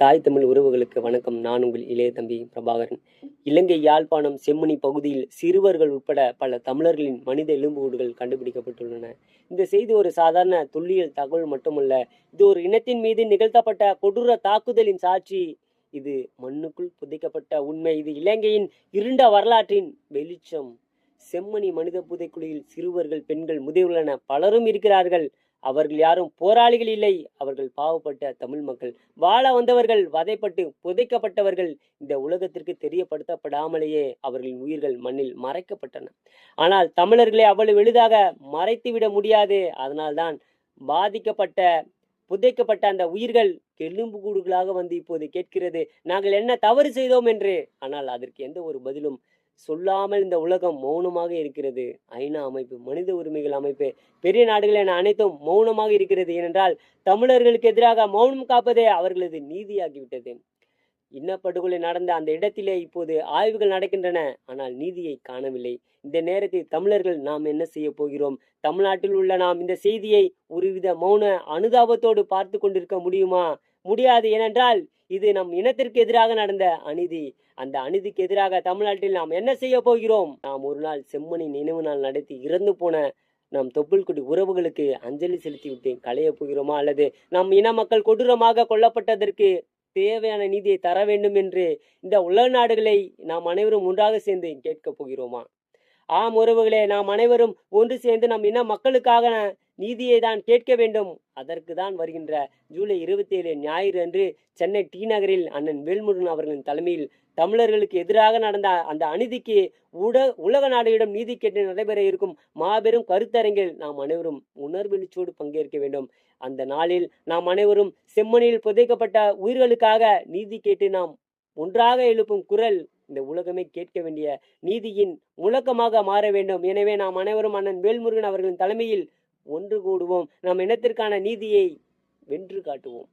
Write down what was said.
தாய் தமிழ் உறவுகளுக்கு வணக்கம். நான் உங்கள் இளைய தம்பி பிரபாகரன். இலங்கை யாழ்ப்பாணம் செம்மணி பகுதியில் சிறுவர்கள் உட்பட பல தமிழர்களின் மனித எலும்புகூடுகள் கண்டுபிடிக்கப்பட்டுள்ளன. இந்த செய்தி ஒரு சாதாரண தொல்லியல் தகவல் மட்டுமல்ல இது ஒரு இனத்தின் மீது நிகழ்த்தப்பட்ட கொடூர தாக்குதலின் சாட்சி. இது மண்ணுக்குள் புதைக்கப்பட்ட உண்மை. இது இலங்கையின் இருண்ட வரலாற்றின் வெளிச்சம். செம்மணி மனித புதைக்குழியில் சிறுவர்கள் பெண்கள் முதியவர்கள் பலரும் இருக்கிறார்கள். அவர்கள் யாரும் போராளிகள் இல்லை. அவர்கள் பாவப்பட்ட தமிழ் மக்கள். வாழ வந்தவர்கள் வதைப்பட்டு புதைக்கப்பட்டவர்கள் இந்த உலகத்திற்கு தெரியப்படுத்தப்படாமலேயே அவர்களின் உயிர்கள் மண்ணில் மறைக்கப்பட்டன. ஆனால் தமிழர்களை அவ்வளவு எளிதாக மறைத்துவிட முடியாது. அதனால்தான் பாதிக்கப்பட்ட புதைக்கப்பட்ட அந்த உயிர்கள் எலும்புக்கூடுகளாக வந்து இப்போது கேட்கிறது. நாங்கள் என்ன தவறு செய்தோம்? என்று. ஆனால் அதற்கு எந்த ஒரு பதிலும் சொல்லாமல் இந்த உலகம் மௌனமாக இருக்கிறது. ஐநா அமைப்பு மனித உரிமைகள் அமைப்பு. பெரிய நாடுகள் என அனைத்தும் மௌனமாக இருக்கிறது. ஏனென்றால் தமிழர்களுக்கு எதிராக மௌனம் காப்பதே அவர்களது நீதியாகிவிட்டது. இன்னப்படுகொலை நடந்த அந்த இடத்திலே இப்போது ஆய்வுகள் நடக்கின்றன. ஆனால் நீதியை காணவில்லை. இந்த நேரத்தில் தமிழர்கள் நாம் என்ன செய்ய போகிறோம்? தமிழ்நாட்டில் உள்ள நாம் இந்த செய்தியை ஒருவித மௌன அனுதாபத்தோடு பார்த்து கொண்டிருக்க முடியுமா? முடியாது. ஏனென்றால் இது நம் இனத்திற்கு எதிராக நடந்த அநீதி. அந்த அநீதிக்கு எதிராக தமிழ்நாட்டில் நாம் என்ன செய்ய போகிறோம்? நாம் ஒரு நாள் செம்மணி நினைவு நாள் நடத்தி இறந்து போன நம் தொப்புள்குடி உறவுகளுக்கு அஞ்சலி செலுத்திவிட்டு களைய போகிறோமா? அல்லது நம் இன மக்கள் கொடூரமாக கொல்லப்பட்டதற்கு தேவையான நீதியை தர வேண்டும் என்று இந்த உலக நாடுகளை நாம் அனைவரும் ஒன்றாக சேர்ந்து கேட்கப் போகிறோமா? ஆம் உறவுகளே நாம் அனைவரும் ஒன்று சேர்ந்து நம் இன மக்களுக்காக நீதியை தான் கேட்க வேண்டும். அதற்கு தான் வருகின்ற ஜூலை இருபத்தி ஏழு ஞாயிறு அன்று சென்னை டி நகரில் அண்ணன் வேல்முருகன் அவர்களின் தலைமையில் தமிழர்களுக்கு எதிராக நடந்த அந்த அநீதிக்கு உட உலக நாடுகளிடம் நீதி கேட்டு நடைபெற இருக்கும் மாபெரும் கருத்தரங்கில் நாம் அனைவரும் உணர்வெளிச்சோடு பங்கேற்க வேண்டும். அந்த நாளில் நாம் அனைவரும் செம்மணியில் புதைக்கப்பட்ட உயிர்களுக்காக நீதி கேட்டு நாம் ஒன்றாக எழுப்பும் குரல் இந்த உலகமே கேட்க வேண்டிய நீதியின் முழக்கமாக மாற வேண்டும். எனவே நாம் அனைவரும் அண்ணன் வேல்முருகன் அவர்களின் தலைமையில் ஒன்று கூடுவோம். நம் இனத்திற்கான நீதியை வென்று காட்டுவோம்.